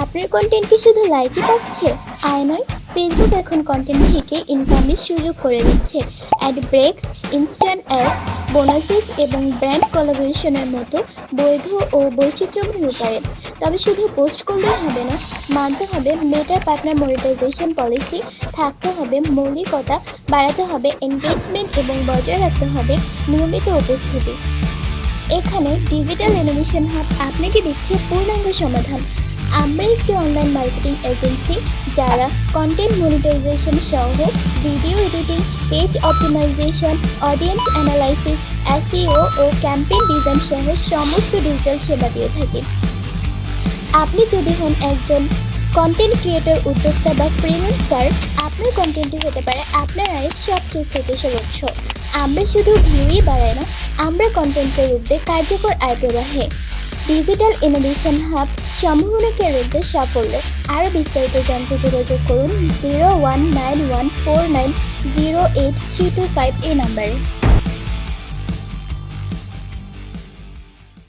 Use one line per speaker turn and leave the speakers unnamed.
আপনার কন্টেন্ট কি শুধু লাইকই পাচ্ছে? আয় নয় ফেসবুক এখন কন্টেন্ট থেকে ইনকামের সুযোগ করে দিচ্ছে। Ad breaks instant ads bonuses এবং ব্র্যান্ড কোলাবোরেশনের মতো বৈধ ও বৈচিত্র্যময় উপায়ে। তবে শুধু পোস্ট করলেই হবে না, মানতে হবে মেটার পার্টনার মনিটাইজেশন পলিসি থাকতে হবে মৌলিকতা, বাড়াতে হবে এনগেজমেন্ট এবং বজায় রাখতে হবে নিয়মিত উপস্থিতি। এখানে ডিজিটাল ইনোভেশন হাব আপনাকে দিচ্ছে পূর্ণাঙ্গ সমাধান। আমরা একটি অনলাইন মার্কেটিং এজেন্সি যারা কন্টেন্ট মনিটাইজেশন সহ video editing page optimisation audience analysis SEO ও ক্যাম্পেইন ডিজাইন সহ সমস্ত ডিজিটাল সেবা দিয়ে থাকি। আপনি যদি হন একজন কন্টেন্ট ক্রিয়েটর উদ্যোক্তা বা ফ্রিল্যান্সার আপনার কন্টেন্টটি হতে পারে আপনার আয়ের সবচেয়ে ক্ষতিসর উৎস। আমরা শুধু ভিউই বাড়াই না, আমরা কন্টেন্টের রূপে কার্যকর আয় প্রবাহে। ডিজিটাল ইনোভেশন হাব সম্ভাবনাকে রেখে সাফল্য আরও বিস্তারিত জানতে যোগাযোগ করুন zero one nine one four nine zero eight three two five এই নাম্বারে।